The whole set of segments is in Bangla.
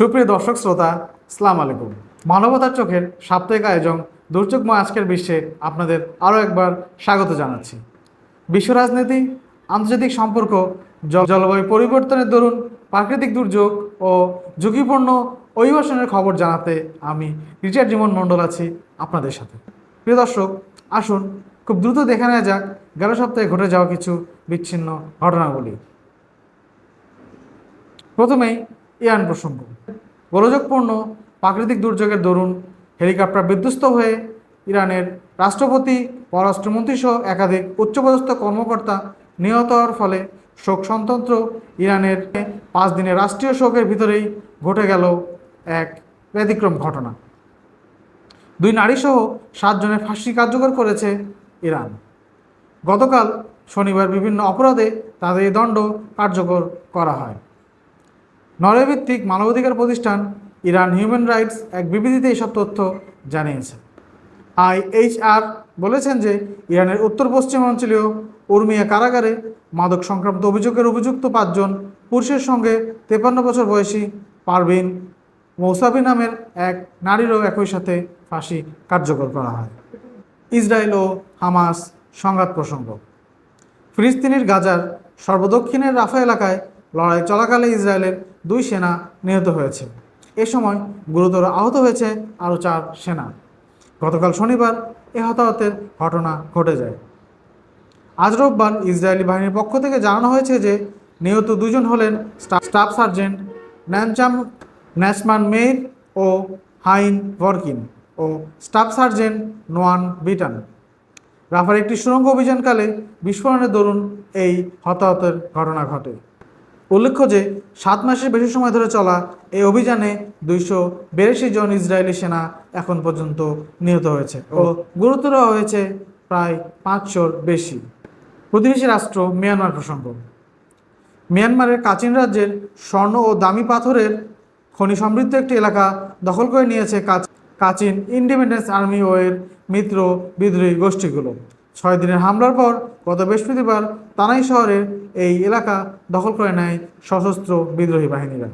সুপ্রিয় দর্শক শ্রোতা, সালাম আলাইকুম। মানবতার চোখের সাপ্তাহিক আয়োজন দুর্যোগময় আজকের বিশ্বে আপনাদের আরও একবার স্বাগত জানাচ্ছি। বিশ্ব রাজনীতি, আন্তর্জাতিক সম্পর্ক জলবায়ু পরিবর্তনের দরুন প্রাকৃতিক দুর্যোগ ও ঝুঁকিপূর্ণ অভিবাসনের খবর জানাতে আমি রিচার্ড জীবন মণ্ডল আছি আপনাদের সাথে। প্রিয় দর্শক, আসুন খুব দ্রুত দেখে নেওয়া যাক গেল সপ্তাহে ঘটে যাওয়া কিছু বিচ্ছিন্ন ঘটনাগুলি প্রথমেই ইয়ান প্রসঙ্গ। গোলযোগপূর্ণ, প্রাকৃতিক দুর্যোগের দরুন হেলিকপ্টার বিধ্বস্ত হয়ে ইরানের রাষ্ট্রপতি, পররাষ্ট্রমন্ত্রী সহ একাধিক উচ্চপদস্থ কর্মকর্তা নিহত হওয়ার ফলে শোক সন্তন্ত্র ইরানের পাঁচ দিনের রাষ্ট্রীয় শোকের ভিতরেই ঘটে গেল এক ব্যতিক্রম ঘটনা। দুই নারীসহ সাতজনের ফাঁসি কার্যকর করেছে ইরান। গতকাল শনিবার বিভিন্ন অপরাধে তাদের দণ্ড কার্যকর করা হয়। নরওয়ে ভিত্তিক মানবাধিকার প্রতিষ্ঠান ইরান হিউম্যান রাইটস এক বিবৃতিতে এসব তথ্য জানিয়েছে। আইএইচআর বলেছেন যে ইরানের উত্তর পশ্চিম অঞ্চলীয় উর্মিয়া কারাগারে মাদক সংক্রান্ত অভিযোগের অভিযুক্ত পাঁচজন পুরুষের সঙ্গে তেপান্ন বছর বয়সী পারভিন মৌসাবি নামের এক নারীরও একই সাথে ফাঁসি কার্যকর করা হয়। ইসরায়েল ও হামাস সংঘাত প্রসঙ্গ। ফিলিস্তিনের গাজার সর্বদক্ষিণের রাফা এলাকায় লড়াই চলাকালে ইসরায়েলের দুই সেনা নিহত হয়েছে। এ সময় গুরুতর আহত হয়েছে আরও চার সেনা। গতকাল শনিবার এ হতাহতের ঘটনা ঘটে যায়। আজ রোববার ইসরায়েলি বাহিনীর পক্ষ থেকে জানানো হয়েছে যে নিহত দুজন হলেন স্টাফ সার্জেন্ট ন্যানচাম ন্যাসমান মেইর ও হাইন ভরকিন ও স্টাফ সার্জেন্ট নোয়ান বিটান। রাফার একটি সুড়ঙ্গ অভিযানকালে বিস্ফোরণের দরুন এই হতাহতের ঘটনা ঘটে। উল্লেখ্য যে সাত মাসের বেশি সময় ধরে চলা এই অভিযানে দুইশো বিরাশি জন ইসরায়েলি সেনা এখন পর্যন্ত নিহত হয়েছে ও গুরুতর হয়েছে প্রায় পাঁচশোর বেশি। প্রতিবেশী রাষ্ট্র মিয়ানমার প্রসঙ্গ। মিয়ানমারের কাচিন রাজ্যের স্বর্ণ ও দামি পাথরের খনি সমৃদ্ধ একটি এলাকা দখল করে নিয়েছে কাচ- কাচিন ইন্ডিপেন্ডেন্স আর্মি ও এর মিত্র বিদ্রোহী গোষ্ঠীগুলো। ছয় দিনের হামলার পর গত বৃহস্পতিবার তানাই শহরের এই এলাকা দখল করে নেয় সশস্ত্র বিদ্রোহী বাহিনীরা।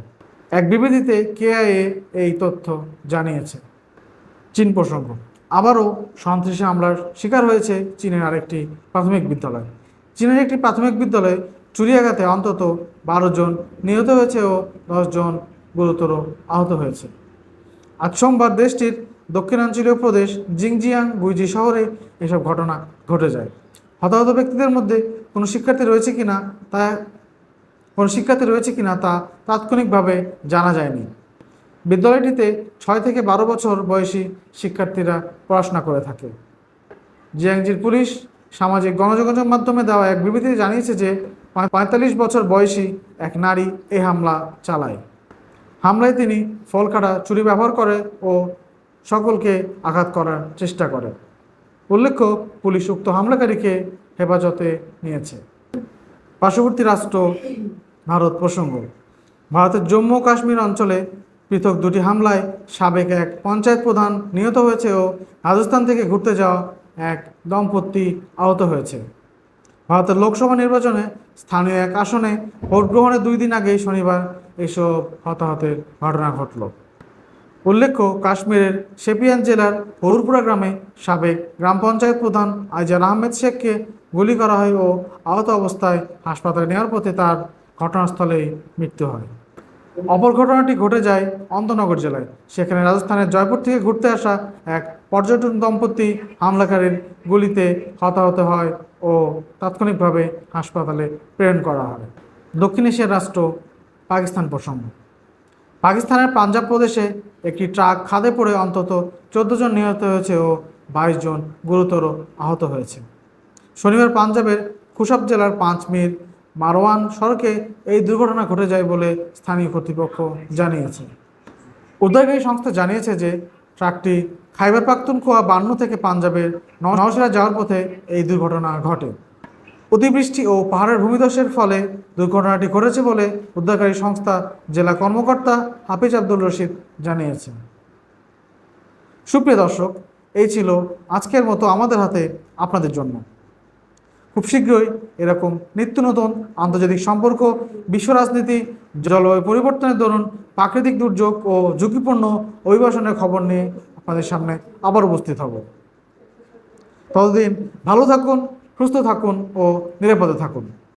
এক বিবৃতিতে কেআইএ এই তথ্য জানিয়েছে। চীন প্রসঙ্গ। আবারও সন্ত্রাসী হামলার শিকার হয়েছে চীনের আরেকটি প্রাথমিক বিদ্যালয়। চীনের একটি প্রাথমিক বিদ্যালয়ে চুরিয়াঘাতে অন্তত বারো জন নিহত হয়েছে ও জন গুরুতর আহত হয়েছে। আজ সোমবার দেশটির দক্ষিণাঞ্চলীয় প্রদেশ জিংজিয়াং গুইজি শহরে এসব ঘটনা ঘটে যায়। হতাহত ব্যক্তিদের মধ্যে কোনো শিক্ষার্থী রয়েছে কিনা তা, কোনো শিক্ষার্থী রয়েছে কিনা তা তাৎক্ষণিকভাবে জানা যায়নি। বিদ্যালয়টিতে ছয় থেকে বারো বছর বয়সী শিক্ষার্থীরা পড়াশোনা করে থাকে। জিয়াংজির পুলিশ সামাজিক গণযোগাযোগ মাধ্যমে দেওয়া এক বিবৃতিতে জানিয়েছে যে পঁয়তাল্লিশ বছর বয়সী এক নারী এই হামলা চালায়। হামলায় তিনি ফলকাটা চুরি ব্যবহার করে ও সকলকে আঘাত করার চেষ্টা করে। উল্লেখ্য, পুলিশ উক্ত হামলাকারীকে হেফাজতে নিয়েছে। পার্শ্ববর্তী রাষ্ট্র, ভারত প্রসঙ্গ। ভারতের জম্মু কাশ্মীর অঞ্চলে পৃথক দুটি হামলায় সাবেক এক পঞ্চায়েত প্রধান নিহত হয়েছে ও রাজস্থান থেকে ঘুরতে যাওয়া এক দম্পতি আহত হয়েছে। ভারতের লোকসভা নির্বাচনে স্থানীয় এক আসনে ভোট গ্রহণের দুই দিন আগেই শনিবার এসব হতাহতের ঘটনা ঘটল। উল্লেখ্য, কাশ্মীরের শেপিয়ান জেলার হরুরপুরা গ্রামে সাবেক গ্রাম পঞ্চায়েত প্রধান আইজাল আহমেদ শেখকে গুলি করা হয় ও আহত অবস্থায় হাসপাতালে নেওয়ার পথে তার ঘটনাস্থলেই মৃত্যু হয়। অপর ঘটনাটি ঘটে যায় অন্তনগর জেলায়। সেখানে রাজস্থানের জয়পুর থেকে ঘুরতে আসা এক পর্যটন দম্পতি হামলাকারীর গুলিতে হতাহত হয় ও তাৎক্ষণিকভাবে হাসপাতালে প্রেরণ করা হয়। দক্ষিণ এশিয়ার রাষ্ট্র পাকিস্তান প্রসঙ্গ। পাকিস্তানের পাঞ্জাব প্রদেশে একটি ট্রাক খাদে পড়ে অন্তত চোদ্দ জন নিহত হয়েছে ও বাইশ জন গুরুতর আহত হয়েছে। শনিবার পাঞ্জাবের খুশাব জেলার পাঁচ মির মারওয়ান সড়কে এই দুর্ঘটনা ঘটে যায় বলে স্থানীয় কর্তৃপক্ষ জানিয়েছে। উদ্ধারকারী সংস্থা জানিয়েছে যে ট্রাকটি খাইবার পাখতুনখোয়া বান্ন থেকে পাঞ্জাবের নওশারা যাওয়ার পথে এই দুর্ঘটনা ঘটে। অতিবৃষ্টি ও পাহাড়ের ভূমিধসের ফলে দুর্ঘটনাটি ঘটেছে বলে উদ্ধারকারী সংস্থা জেলা কর্মকর্তা হাফিজ আব্দুল রশিদ জানিয়েছেন। সুপ্রিয় দর্শক, এই ছিল আজকের মতো আমাদের হাতে আপনাদের জন্য। খুব শীঘ্রই এরকম নিত্য নতুন আন্তর্জাতিক সম্পর্ক, বিশ্ব রাজনীতি, জলবায়ু পরিবর্তনের দরুন প্রাকৃতিক দুর্যোগ ও ঝুঁকিপূর্ণ অভিবাসনের খবর নিয়ে আপনাদের সামনে আবার উপস্থিত হব। ততদিন ভালো থাকুন সুস্থ থাকুন ও নিরাপদে থাকুন।